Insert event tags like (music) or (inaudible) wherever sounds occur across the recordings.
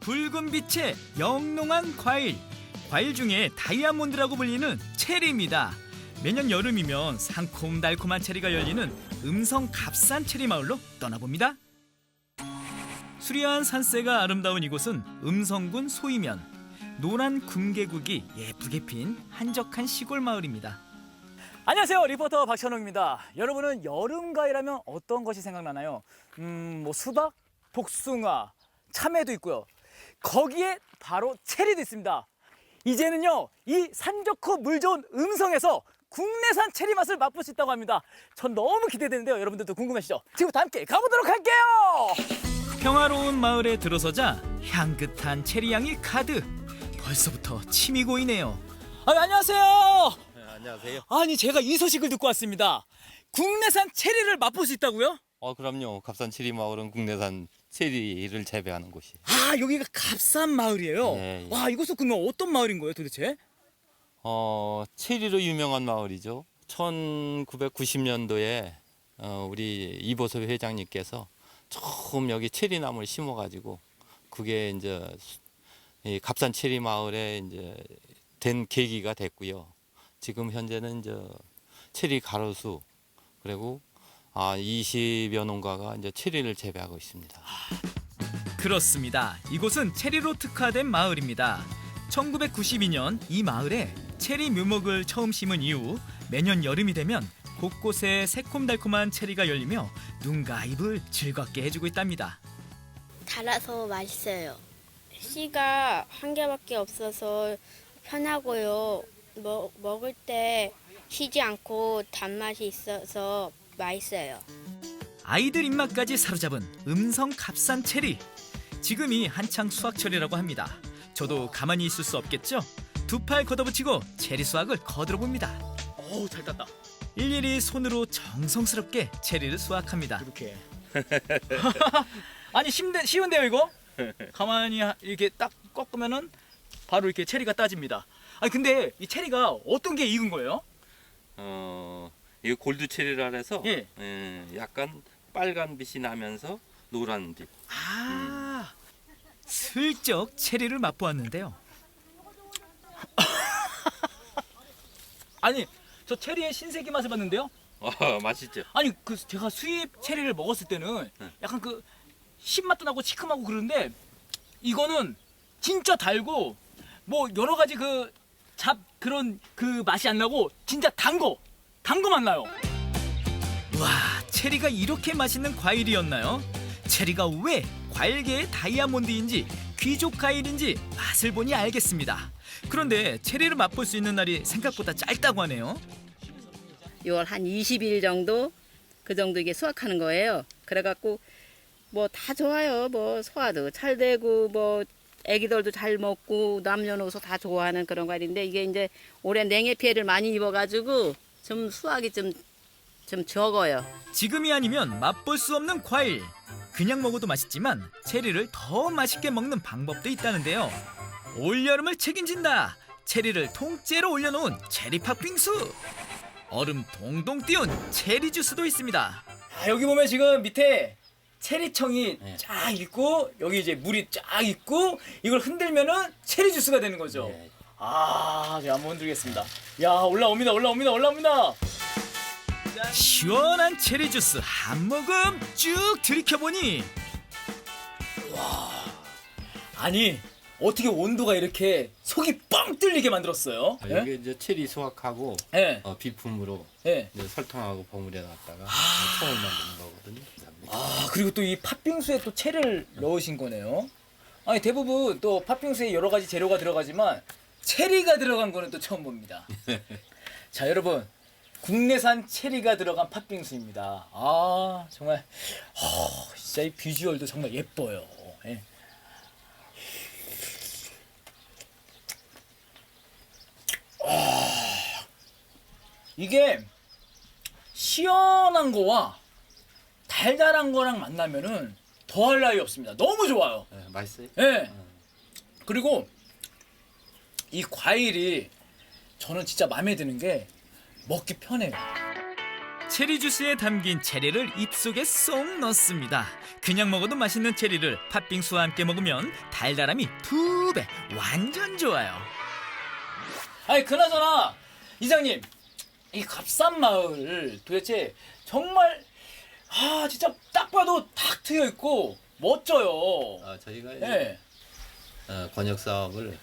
붉은 빛의 영롱한 과일. 과일 중에 다이아몬드라고 불리는 체리입니다. 매년 여름이면 상콤달콤한 체리가 열리는 음성 값산 체리 마을로 떠나봅니다. 수려한 산세가 아름다운 이곳은 음성군 소이면 노란 금계국이 예쁘게 핀 한적한 시골 마을입니다. 안녕하세요 리포터 박찬웅입니다. 여러분은 여름 과일하면 어떤 것이 생각나나요? 음, 뭐 수박, 복숭아, 참외도 있고요. 거기에 바로 체리도 있습니다. 이제는요 이 산 좋고 물 좋은 음성에서 국내산 체리 맛을 맛볼 수 있다고 합니다. 전 너무 기대되는데요. 여러분들도 궁금하시죠? 지금부터 함께 가보도록 할게요. 평화로운 마을에 들어서자 향긋한 체리 향이 가득. 벌써부터 침이 고이네요. 아, 안녕하세요. 네, 안녕하세요. 아니 제가 이 소식을 듣고 왔습니다. 국내산 체리를 맛볼 수 있다고요? 어 그럼요. 갑산 체리 마을은 국내산 체리를 재배하는 곳이. 아 여기가 갑산 마을이에요. 네, 예. 와 이곳은 그러면 어떤 마을인 거예요 도대체? 어 체리로 유명한 마을이죠. 1990년도에 어, 우리 이보섭 회장님께서 처음 여기 체리 나무를 심어가지고 그게 이제 이 갑산 체리 마을에 이제 된 계기가 됐고요. 지금 현재는 이제 체리 가로수 그리고 아 20여 농가가 이제 체리를 재배하고 있습니다. 그렇습니다. 이곳은 체리로 특화된 마을입니다. 1992년 이 마을에 체리 묘목을 처음 심은 이후 매년 여름이 되면 곳곳에 새콤달콤한 체리가 열리며 눈과 입을 즐겁게 해주고 있답니다. 달아서 맛있어요. 씨가 한 개밖에 없어서 편하고요. 먹, 먹을 때 쉬지 않고 단맛이 있어서 맛있어요. 아이들 입맛까지 사로잡은 음성 값산 체리. 지금이 한창 수확철이라고 합니다. 저도 가만히 있을 수 없겠죠? 두 팔 걷어붙이고 체리 수확을 거들어 봅니다. 어우 잘 땄다. 일일이 손으로 정성스럽게 체리를 수확합니다. 이렇게. (laughs) 아니 힘든 쉬운데요 이거? 가만히 하- 이렇게 딱 꺾으면은 바로 이렇게 체리가 따집니다. 아니 근데 이 체리가 어떤 게 익은 거예요? 어, 이거 골드 체리라 해서 예. 예, 약간 빨간 빛이 나면서 노란 빛. 아, 슬쩍 체리를 맛보았는데요. (laughs) 아니, 저 체리의 신세계 맛을 봤는데요. 어, 맛있죠. 아니, 그 제가 수입 체리를 먹었을 때는 네. 약간 그 신맛도 나고 시큼하고 그러는데 이거는 진짜 달고 뭐 여러 가지 그 잡 그런 그 맛이 안 나고 진짜 단 거, 단거맛 나요. 와, 체리가 이렇게 맛있는 과일이었나요? 체리가 왜 과일계의 다이아몬드인지 귀족 과일인지 맛을 보니 알겠습니다. 그런데 체리를 맛볼 수 있는 날이 생각보다 짧다고 하네요. 6월 한 20일 정도 그 정도 이게 수확하는 거예요. 그래갖고 뭐 다 좋아요. 뭐 소화도 잘 되고 뭐 애기들도 잘 먹고 남녀노소 다 좋아하는 그런 과일인데 이게 이제 올해 냉해 피해를 많이 입어가지고 좀 수확이 좀 좀 적어요. 지금이 아니면 맛볼 수 없는 과일. 그냥 먹어도 맛있지만 체리를 더 맛있게 먹는 방법도 있다는데요. 올여름을 책임진다. 체리를 통째로 올려놓은 체리 팥빙수. 얼음 동동 띄운 체리 주스도 있습니다. 아, 여기 보면 지금 밑에 체리청이 네. 쫙 있고 여기 이제 물이 쫙 있고 이걸 흔들면은 체리 주스가 되는 거죠. 네. 아, 제가 한번 흔들겠습니다. 야, 올라옵니다, 올라옵니다, 올라옵니다. 시원한 체리 주스 한 모금 쭉 들이켜보니 와 아니 어떻게 온도가 이렇게 속이 뻥 뚫리게 만들었어요? 아, 예? 이게 이제 체리 수확하고 예, 어, 비품으로 예. 이제 설탕하고 버무려 놨다가 청을 만드는 거거든요. 아 그리고 또 이 팥빙수에 또 체리를 넣으신 거네요. 아니 대부분 또 팥빙수에 여러 가지 재료가 들어가지만 체리가 들어간 거는 또 처음 봅니다. (laughs) 자 여러분 국내산 체리가 들어간 팥빙수입니다. 아 정말 아, 진짜 이 비주얼도 정말 예뻐요. 예. 아, 이게 시원한 거와 달달한 거랑 만나면은 더할 나위 없습니다. 너무 좋아요. 네, 맛있어요? 예. 그리고 이 과일이 저는 진짜 마음에 드는 게 먹기 편해요. 체리 주스에 담긴 체리를 입속에 쏙 넣습니다. 그냥 먹어도 맛있는 체리를 팥빙수와 함께 먹으면 달달함이 두 배, 완전 좋아요. 아니 그나저나 이장님 이 값싼 마을 도대체 정말 아 진짜 딱 봐도 탁 트여 있고 멋져요. 아, 저희가 네. 어, 권역 사업을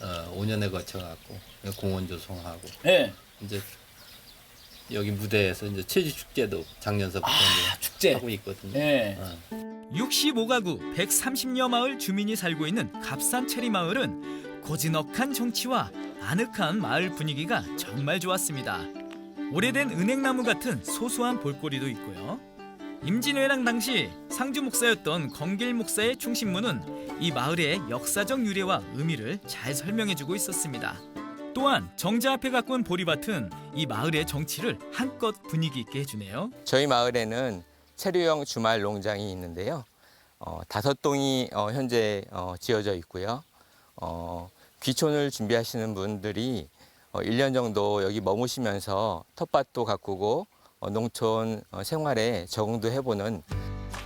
어, 5년에 걸쳐 갖고 공원 조성하고 네. 이제 여기 무대에서 이제 체지 축제도 작년서부터 아 이제 축제. 하고 있거든요. 네. 어. 65가구 130여 마을 주민이 살고 있는 값산 체리 마을은 고즈넉한 정치와 아늑한 마을 분위기가 정말 좋았습니다. 오래된 은행나무 같은 소소한 볼거리도 있고요. 임진왜란 당시 상주 목사였던 건길 목사의 충신문은 이 마을의 역사적 유래와 의미를 잘 설명해주고 있었습니다. 또한 정자 앞에 가꾼 보리밭은 이 마을의 정치를 한껏 분위기 있게 해주네요. 저희 마을에는 체류형 주말 농장이 있는데요. 어, 다섯 동이 어, 현재 어, 지어져 있고요. 어, 귀촌을 준비하시는 분들이 어, 1년 정도 여기 머무시면서 텃밭도 가꾸고 어, 농촌 어, 생활에 적응도 해보는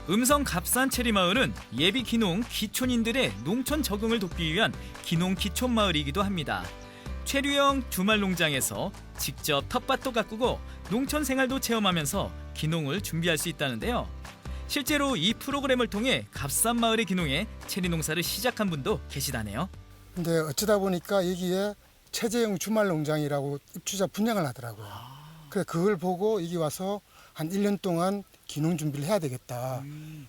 음성 값산 체리 마을은 예비 기농 기촌인들의 농촌 적응을 돕기 위한 기농 기촌 마을이기도 합니다. 체류형 주말 농장에서 직접 텃밭도 가꾸고 농촌 생활도 체험하면서 기농을 준비할 수 있다는데요. 실제로 이 프로그램을 통해 값산 마을의 기농에 체리 농사를 시작한 분도 계시다네요. 근데 어쩌다 보니까 여기에 체제형 주말 농장이라고 입주자 분양을 하더라고요. 그래 그걸 보고 여기 와서 한 1년 동안 기농 준비를 해야 되겠다.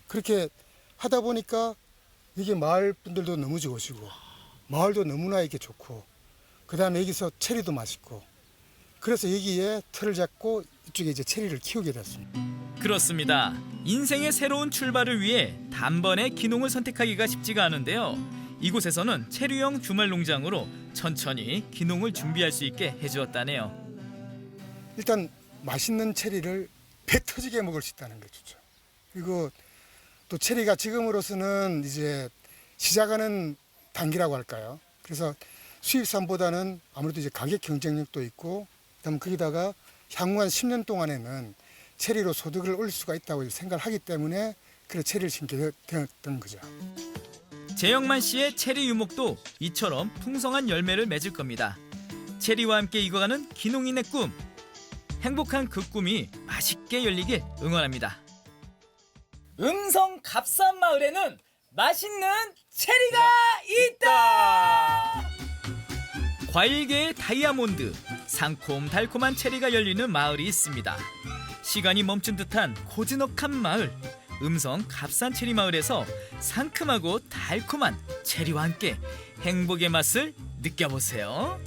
그렇게 하다 보니까 이게 마을 분들도 너무 좋으시고 마을도 너무나 이게 좋고 그다음에 여기서 체리도 맛있고 그래서 여기에 틀을 잡고 이쪽에 이제 체리를 키우게 됐습니다. 그렇습니다. 인생의 새로운 출발을 위해 단번에 기농을 선택하기가 쉽지가 않은데요. 이곳에서는 체류형 주말 농장으로 천천히 기농을 준비할 수 있게 해주었다네요. 일단 맛있는 체리를 배 터지게 먹을 수 있다는 게 좋죠. 그리고 또 체리가 지금으로서는 이제 시작하는 단기라고 할까요? 그래서 수입산보다는 아무래도 이제 가격 경쟁력도 있고 그다음 거기다가 향후 한 10년 동안에는 체리로 소득을 올릴 수가 있다고 생각을 하기 때문에 그래 체리를 심게 되었던 거죠. 재영만 씨의 체리 유목도 이처럼 풍성한 열매를 맺을 겁니다. 체리와 함께 익어가는 기농인의 꿈. 행복한 그 꿈이 맛있게 열리길 응원합니다. 음성 값산 마을에는 맛있는 체리가 있다. 과일계의 다이아몬드, 상콤 달콤한 체리가 열리는 마을이 있습니다. 시간이 멈춘 듯한 고즈넉한 마을. 음성 값산 체리 마을에서 상큼하고 달콤한 체리와 함께 행복의 맛을 느껴보세요.